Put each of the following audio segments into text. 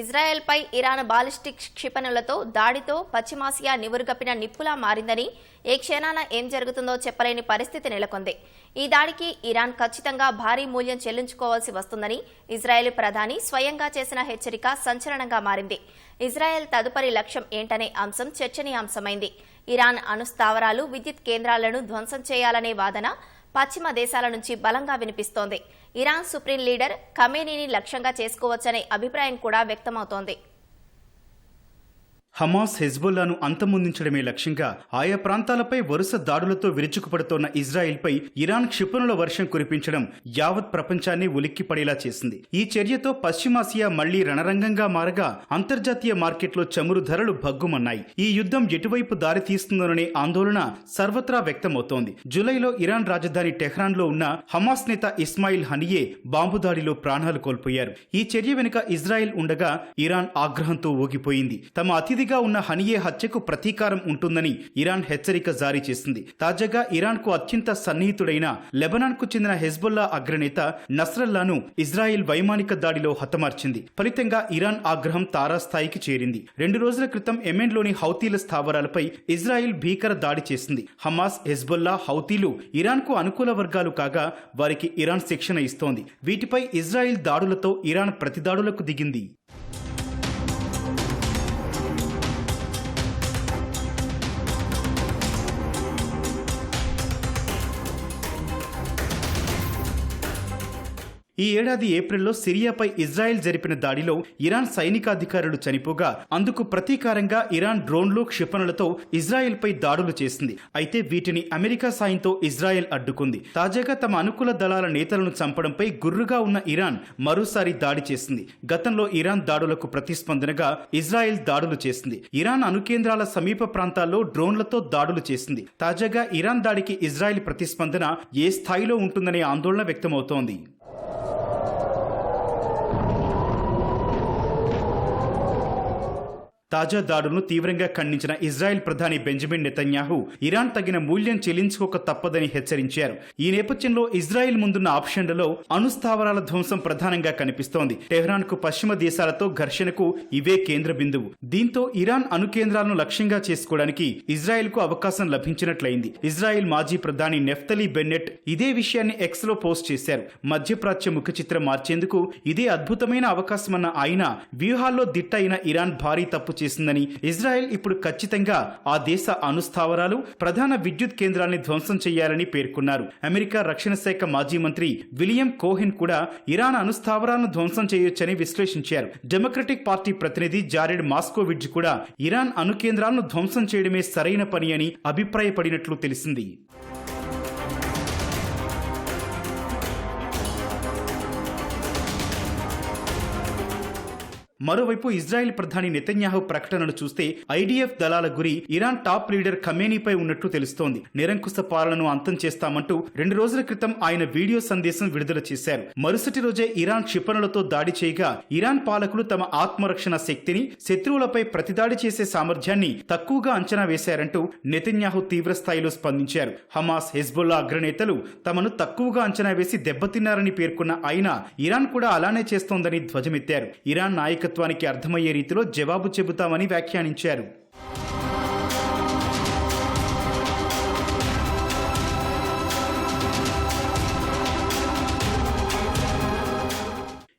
ఇజ్రాయెల్పై Iran ballistic క్షిపణులతో దాడితో పశ్చిమాసియా నివురుగప్పిన నిప్పులా మారిందని ఏ క్షణాన ఏం జరుగుతుందో చెప్పలేని పరిస్థితి నెలకొంది. ఈ దాడికి ఇరాన్ ఖచ్చితంగా భారీ మూల్యం చెల్లించుకోవాల్సి వస్తుందని ఇజ్రాయెల్ ప్రధాని స్వయంగా చేసిన హెచ్చరిక సంచలనంగా మారింది. ఇజ్రాయెల్ తదుపరి లక్ష్యం ఏంటనే అంశం చర్చనీయాంశమైంది. ఇరాన్ అణుస్థావరాలు విద్యుత్ కేంద్రాలను ధ్వంసం చేయాలనే వాదన పశ్చిమ దేశాల నుంచి బలంగా వినిపిస్తోంది. ఇరాన్ సుప్రీం లీడర్ ఖమేనీని లక్ష్యంగా చేసుకోవచ్చనే అభిప్రాయం కూడా వ్యక్తమవుతోంది. హమాస్ హెజ్బుల్లాను అంతమొందించడమే లక్ష్యంగా ఆయా ప్రాంతాలపై వరుస దాడులతో విరుచుకుపడుతోన్న ఇజ్రాయెల్పై ఇరాన్ క్షిపణుల వర్షం కురిపించడం యావత్ ప్రపంచాన్ని ఉలిక్కిపడేలా చేసింది. ఈ చర్యతో పశ్చిమాసియా మళ్ళీ రణరంగంగా మారగా అంతర్జాతీయ మార్కెట్లో చమురు ధరలు భగ్గుమన్నాయి. ఈ యుద్ధం ఎటువైపు దారి తీస్తుందోననే ఆందోళన సర్వత్రా వ్యక్తమవుతోంది. జూలైలో ఇరాన్ రాజధాని టెహ్రాన్లో ఉన్న హమాస్ నేత ఇస్మాయిల్ హనియే బాంబు దాడిలో ప్రాణాలు కోల్పోయారు. ఈ చర్య వెనుక ఇజ్రాయెల్ ఉండగా ఇరాన్ ఆగ్రహంతో ఊగిపోయింది. తమ అతిథి అతిథిగా ఉన్న హనియే హత్యకు ప్రతీకారం ఉంటుందని ఇరాన్ హెచ్చరిక జారీ చేసింది. తాజాగా ఇరాన్కు అత్యంత సన్నిహితుడైన లెబనాన్కు చెందిన హెజ్బుల్లా అగ్రనేత నస్రల్లాను ఇజ్రాయెల్ వైమానిక దాడిలో హతమార్చింది. ఫలితంగా ఇరాన్ ఆగ్రహం తారాస్థాయికి చేరింది. రెండు రోజుల క్రితం ఎమెన్లోని హౌతీల స్థావరాలపై ఇజ్రాయెల్ భీకర దాడి చేసింది. హమాస్ హెజ్బుల్లా హౌతీలు ఇరాన్కు అనుకూల వర్గాలు కాగా వారికి ఇరాన్ శిక్షణ ఇస్తోంది. వీటిపై ఇజ్రాయెల్ దాడులతో ఇరాన్ ప్రతిదాడులకు దిగింది. ఈ ఏడాది ఏప్రిల్లో సిరియాపై ఇజ్రాయెల్ జరిపిన దాడిలో ఇరాన్ సైనికాధికారులు చనిపోగా అందుకు ప్రతీకారంగా ఇరాన్ డ్రోన్లు క్షిపణులతో ఇజ్రాయెల్పై దాడులు చేసింది. అయితే వీటిని అమెరికా సాయంతో ఇజ్రాయెల్ అడ్డుకుంది. తాజాగా తమ అనుకూల దళాల నేతలను చంపడంపై గుర్రుగా ఉన్న ఇరాన్ మరోసారి దాడి చేసింది. గతంలో ఇరాన్ దాడులకు ప్రతిస్పందనగా ఇజ్రాయెల్ దాడులు చేసింది. ఇరాన్ అణుకేంద్రాల సమీప ప్రాంతాల్లో డ్రోన్లతో దాడులు చేసింది. తాజాగా ఇరాన్ దాడికి ఇజ్రాయెల్ ప్రతిస్పందన ఏ స్థాయిలో ఉంటుందనే ఆందోళన వ్యక్తమవుతోంది. తాజా దాడులను తీవ్రంగా ఖండించిన ఇజ్రాయెల్ ప్రధాని బెంజమిన్ నెతన్యాహు ఇరాన్ తగిన మూల్యం చెల్లించుకోక తప్పదని హెచ్చరించారు. ఈ నేపథ్యంలో ఇజ్రాయెల్ ముందున్న ఆప్షన్లలో అణుస్థావరాల ధ్వంసం ప్రధానంగా కనిపిస్తోంది. టెహ్రాన్కు పశ్చిమ దేశాలతో ఘర్షణకు ఇవే కేంద్ర బిందువు. దీంతో ఇరాన్ అణు కేంద్రాలను లక్ష్యంగా చేసుకోవడానికి ఇజ్రాయెల్కు అవకాశం లభించినట్లయింది. ఇజ్రాయెల్ మాజీ ప్రధాని నెఫ్తలీ బెన్నెట్ ఇదే విషయాన్ని ఎక్స్లో పోస్ట్ చేశారు. మధ్యప్రాచ్య ముఖ చిత్రం మార్చేందుకు ఇదే అద్భుతమైన అవకాశమన్న ఆయన వ్యూహాల్లో దిట్ట అయిన ఇరాన్ భారీ తప్పు చేసిందని ఇజ్రాయెల్ ఇప్పుడు ఖచ్చితంగా ఆ దేశ అణుస్థావరాలు ప్రధాన విద్యుత్ కేంద్రాల్ని ధ్వంసం చేయాలని పేర్కొన్నారు. అమెరికా రక్షణ శాఖ మాజీ మంత్రి విలియం కోహెన్ కూడా ఇరాన్ అణుస్థావరాలను ధ్వంసం చేయొచ్చని విశ్లేషించారు. డెమోక్రటిక్ పార్టీ ప్రతినిధి జారెడ్ మాస్కోవిడ్జ్ కూడా ఇరాన్ అణు కేంద్రాలను ధ్వంసం చేయడమే సరైన పని అని అభిప్రాయపడినట్లు తెలిసింది. మరోవైపు ఇజ్రాయెల్ ప్రధాని నెతన్యాహు ప్రకటనలు చూస్తే ఐడిఎఫ్ దళాల గురి ఇరాన్ టాప్ లీడర్ ఖమేనీపై ఉన్నట్లు తెలుస్తోంది. నిరంకుశ పాలనను అంతం చేస్తామంటూ రెండు రోజుల క్రితం ఆయన వీడియో సందేశం విడుదల చేశారు. మరుసటి రోజే ఇరాన్ క్షిపణులతో దాడి చేయగా ఇరాన్ పాలకులు తమ ఆత్మరక్షణ శక్తిని శత్రువులపై ప్రతిదాడి చేసే సామర్థ్యాన్ని తక్కువగా అంచనా వేశారంటూ నెతన్యాహు తీవ్ర స్థాయిలో స్పందించారు. హమాస్ హెజ్బుల్లా అగ్రనేతలు తమను తక్కువగా అంచనా వేసి దెబ్బతిన్నారని పేర్కొన్న ఆయన ఇరాన్ కూడా అలానే చేస్తోందని ధ్వజమెత్తారు. ఇరాన్ నాయకత్వం నాయకత్వానికి అర్థమయ్యే రీతిలో జవాబు చెబుతామని వ్యాఖ్యానించారు.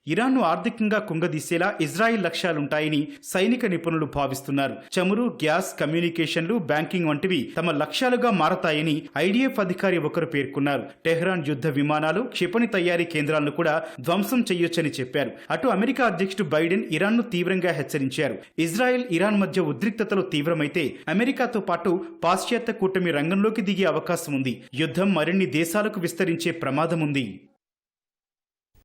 ఇరాన్ను ఆర్థికంగా కుంగదీసేలా ఇజ్రాయిల్ లక్ష్యాలుంటాయని సైనిక నిపుణులు భావిస్తున్నారు. చమురు గ్యాస్ కమ్యూనికేషన్లు బ్యాంకింగ్ వంటివి తమ లక్ష్యాలుగా మారతాయని ఐడిఎఫ్ అధికారి ఒకరు పేర్కొన్నారు. టెహ్రాన్ యుద్ధ విమానాలు క్షిపణి తయారీ కేంద్రాలను కూడా ధ్వంసం చేయొచ్చని చెప్పారు. అటు అమెరికా అధ్యక్షుడు బైడెన్ ఇరాన్ను తీవ్రంగా హెచ్చరించారు. ఇజ్రాయెల్ ఇరాన్ మధ్య ఉద్రిక్తతలు తీవ్రమైతే అమెరికాతో పాటు పాశ్చాత్య కూటమి రంగంలోకి దిగే అవకాశం ఉంది యుద్ధం మరిన్ని దేశాలకు విస్తరించే ప్రమాదం ఉంది